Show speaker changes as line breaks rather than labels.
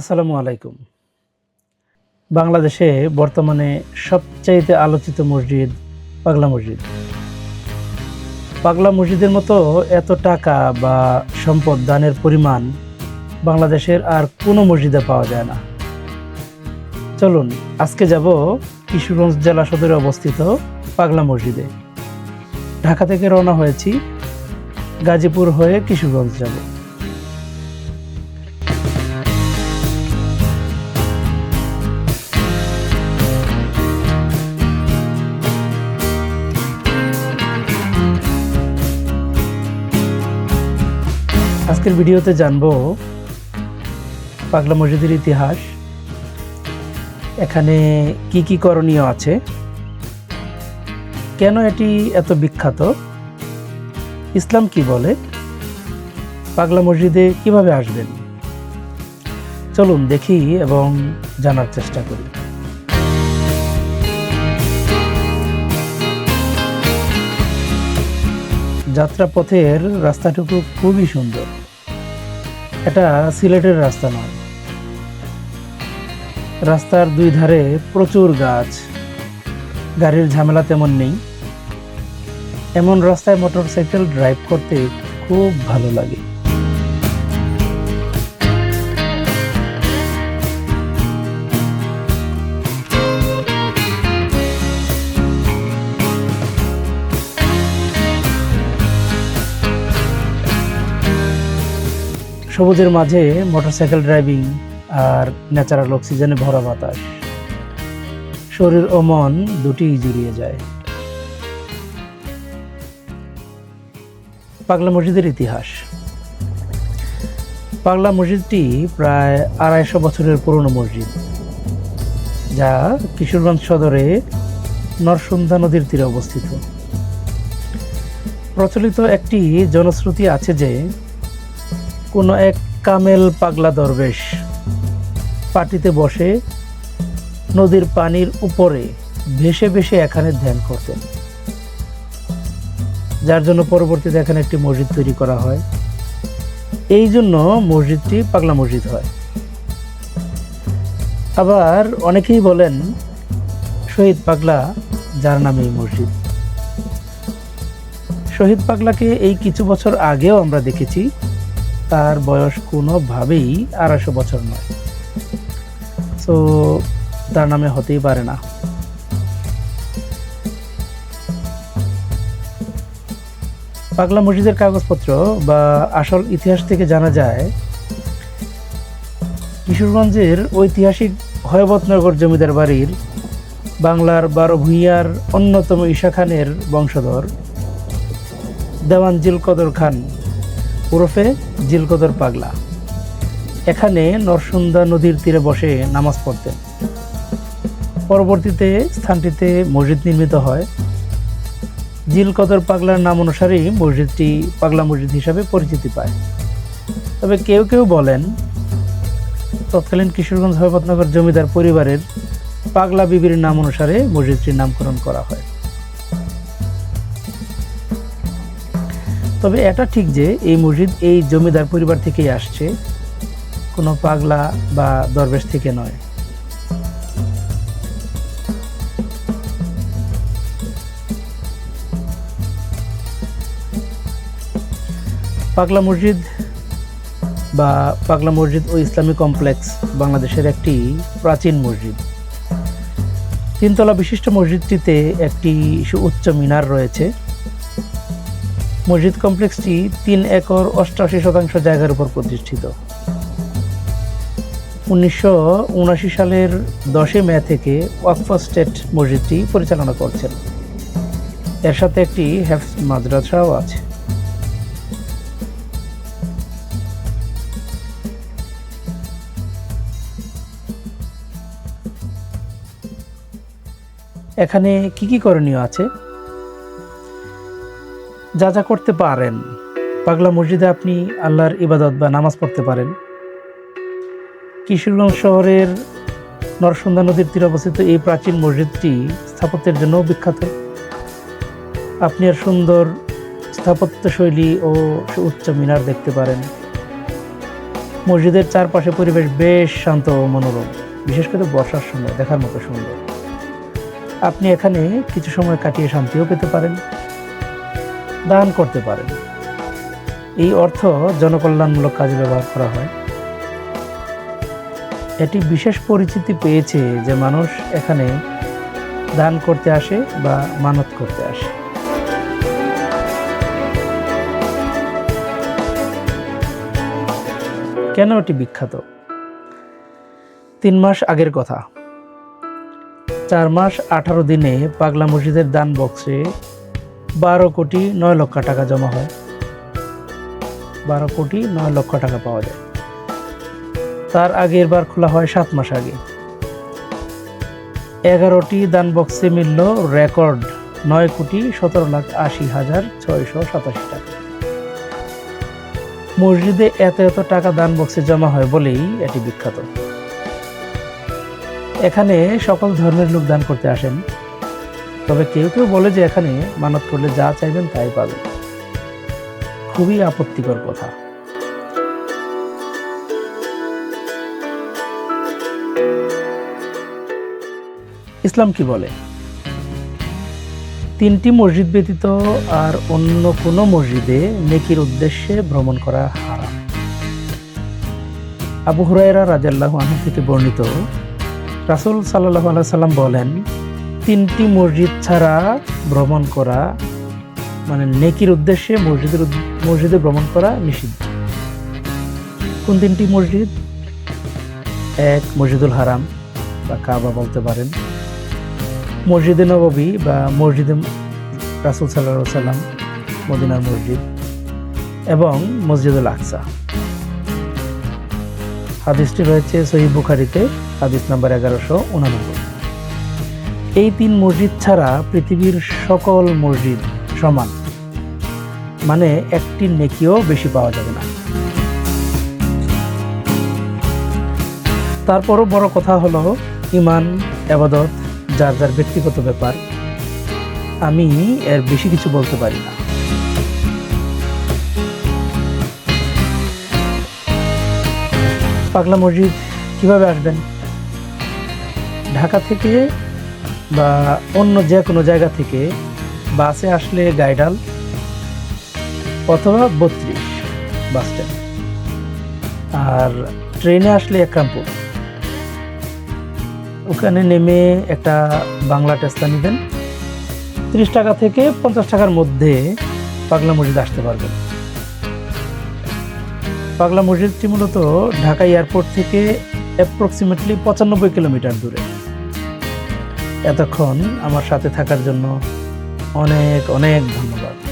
আসসালামু আলাইকুম। বাংলাদেশে বর্তমানে সবচাইতে আলোচিত মসজিদ পাগলা মসজিদ। পাগলা মসজিদের মতো এত টাকা বা সম্পদ দানের পরিমাণ বাংলাদেশের আর কোনো মসজিদে পাওয়া যায় না। চলুন, আজকে যাব কিশোরগঞ্জ জেলা সদরে অবস্থিত পাগলা মসজিদে। ঢাকা থেকে রওনা হয়েছি গাজীপুর হয়ে কিশোরগঞ্জ যাব। আজকের ভিডিওতে জানব পাগলা মসজিদের ইতিহাস। এখানে কি কি করণীয় আছে? কেন এটি এত বিখ্যাত? ইসলাম কি বলে? পাগলা মসজিদে কীভাবে আসবেন? চলুন দেখি এবং জানার চেষ্টা করি। যাত্রাপথের রাস্তাটুকু খুবই সুন্দর। এটা সিলেটের রাস্তা নয়। রাস্তার দুই ধারে প্রচুর গাছ। গাড়ির ঝামেলা তেমন নেই। এমন রাস্তায় মোটরসাইকেল ড্রাইভ করতে খুব ভালো লাগে। সবুজের মাঝে মোটরসাইকেল ড্রাইভিং আর ন্যাচারাল অক্সিজেনে ভরা বাতাস। শরীর ও মন দুটিই জুড়িয়ে যায়। পাগলা মসজিদের ইতিহাস। পাগলা মসজিদটি প্রায় আড়াইশো বছরের পুরনো মসজিদ, যা কিশোরগঞ্জ সদরে নরসুন্ধা নদীর তীরে অবস্থিত। প্রচলিত একটি জনশ্রুতি আছে যে কোনো এক কামেল পাগলা দরবেশ পাটিতে বসে নদীর পানির উপরে ভেসে ভেসে এখানে ধ্যান করতেন। যার জন্য পরবর্তীতে এখানে একটি মসজিদ তৈরি করা হয়। এই জন্য মসজিদটি পাগলা মসজিদ হয়। আবার অনেকেই বলেন, শহীদ পাগলা, যার নামে এই মসজিদ। শহীদ পাগলাকে এই কিছু বছর আগেও আমরা দেখেছি। তার বয়স কোনোভাবেই আড়াইশো বছর নয়। তো তার নামে হতেই পারে না। পাগলা মসজিদের কাগজপত্র বা আসল ইতিহাস থেকে জানা যায়, কিশোরগঞ্জের ঐতিহাসিক হয়বতনগর জমিদার বাড়ির বাংলার বারো ভূঁইয়ার অন্যতম ঈশা খানের বংশধর দেওয়ান জিলকদর খান। ওরফে জিলকদর পাগলা। এখানে নরসুন্দা নদীর তীরে বসে নামাজ পড়তেন। পরবর্তীতে স্থানটিতে মসজিদ নির্মিত হয়। জিলকদর পাগলার নাম অনুসারেই মসজিদটি পাগলা মসজিদ হিসাবে পরিচিতি পায়। তবে কেউ কেউ বলেন, তৎকালীন কিশোরগঞ্জ হয়পতনগর জমিদার পরিবারের পাগলা বিবির নাম অনুসারে মসজিদটির নামকরণ করা হয়। তবে এটা ঠিক যে এই মসজিদ এই জমিদার পরিবার থেকেই আসছে, কোনো পাগলা বা দরবেশ থেকে নয়। পাগলা মসজিদ বা পাগলা মসজিদ ও ইসলামী কমপ্লেক্স বাংলাদেশের একটি প্রাচীন মসজিদ। তিনতলা বিশিষ্ট মসজিদটিতে একটি সুউচ্চ মিনার রয়েছে। মসজিদ কমপ্লেক্সটি তিন একর অষ্টআশি শতাংশ জায়গার উপর প্রতিষ্ঠিত। উনিশশো উনাশি সালের দশই মে থেকে ওয়াকফ স্টেট মসজিদটি পরিচালনা করছেন। এর সাথে একটি হেফস মাদ্রাসাও আছে। এখানে কি কি করণীয় আছে? যা যা করতে পারেন। পাগলা মসজিদে আপনি আল্লাহর ইবাদত বা নামাজ পড়তে পারেন। কিশোরগঞ্জ শহরের নরসুন্দা নদীর তীরে অবস্থিত এই প্রাচীন মসজিদটি স্থাপত্যের জন্য বিখ্যাত। আপনি আর সুন্দর স্থাপত্য শৈলী ও উচ্চ মিনার দেখতে পারেন। মসজিদের চারপাশে পরিবেশ বেশ শান্ত ও মনোরম, বিশেষ করে বর্ষার সময়, দেখার মতো সুন্দর। আপনি এখানে কিছু সময় কাটিয়ে শান্তিও পেতে পারেন। দান করতে পারেন এই অর্থ জনকল্যাণমূলক কাজে ব্যবহার করা হয়। এটি বিশেষ পরিচিতি পেয়েছে যে মানুষ এখানে দান করতে আসে বা মানত করতে আসে। কেন এটি বিখ্যাত? তিন মাস আগের কথা। চার মাস আঠারো দিনে পাগলা মসজিদের দান বক্সে বারো কোটি নয় লক্ষ টাকা জমা হয়। বারো কোটি নয় লক্ষ টাকা পাওয়া যায়। তার আগের বার খোলা হয় সাত মাস আগে। এগারোটি দান বক্সে মিলল রেকর্ড, নয় কোটি সতেরো লাখ আশি হাজার ছয়শো সাতাশি টাকা। মসজিদে এত এত টাকা দান বক্সে জমা হয় বলেই এটি বিখ্যাত। এখানে সকল ধর্মের লোক দান করতে আসেন। তবে কেউ কেউ বলে যে এখানে মানত করলে যা চাইবেন তাই পাবেন। খুবই আপত্তিকর কথা। ইসলাম কি বলে? তিনটি মসজিদ ব্যতীত আর অন্য কোনো মসজিদে নেকির উদ্দেশ্যে ভ্রমণ করা হারাম। আবু হুরায়রা রাজাল্লাহ আনহু থেকে বর্ণিত রাসুল সাল্লাহ আল্লাহ সাল্লাম বলেন তিনটি মসজিদ ছাড়া ভ্রমণ করা মানে নেকির উদ্দেশ্যে মসজিদের মসজিদে ভ্রমণ করা নিষিদ্ধ। কোন তিনটি মসজিদ? এক, মসজিদুল হারাম, বা কাবা বলতে পারেন। মসজিদে নববী বা মসজিদে রাসুল সাল্লাহ সাল্লাম মদিনার মসজিদ। এবং মসজিদুল আকসা। হাদিসটি রয়েছে সহি বুখারিতে, হাদিস নাম্বার এগারোশো উনানব্বই। এই তিন মসজিদ ছাড়া পৃথিবীর সকল মসজিদ সমান। মানে একটি নেকিও বেশি পাওয়া যাবে না। তারপরও বড় কথা হলো, ইমান, আবাদত, যার যার ব্যক্তিগত ব্যাপার, আমি এর বেশি কিছু বলতে পারি না। পাগলা মসজিদ কীভাবে আসবেন? ঢাকা থেকে বা অন্য যে কোনো জায়গা থেকে বাসে আসলে গাইডাল অথবা বত্রিশ বাস স্ট্যান্ড। আর ট্রেনে আসলে একরামপুর ওখানে নেমে একটা বাংলা টেস্তা নেবেন। তিরিশ টাকা থেকে পঞ্চাশ টাকার মধ্যে পাগলা মসজিদ আসতে পারবেন। পাগলা মসজিদটি মূলত ঢাকা এয়ারপোর্ট থেকে অ্যাপ্রক্সিমেটলি পঁচানব্বই কিলোমিটার দূরে। এতক্ষণ আমার সাথে থাকার জন্য অনেক অনেক ধন্যবাদ।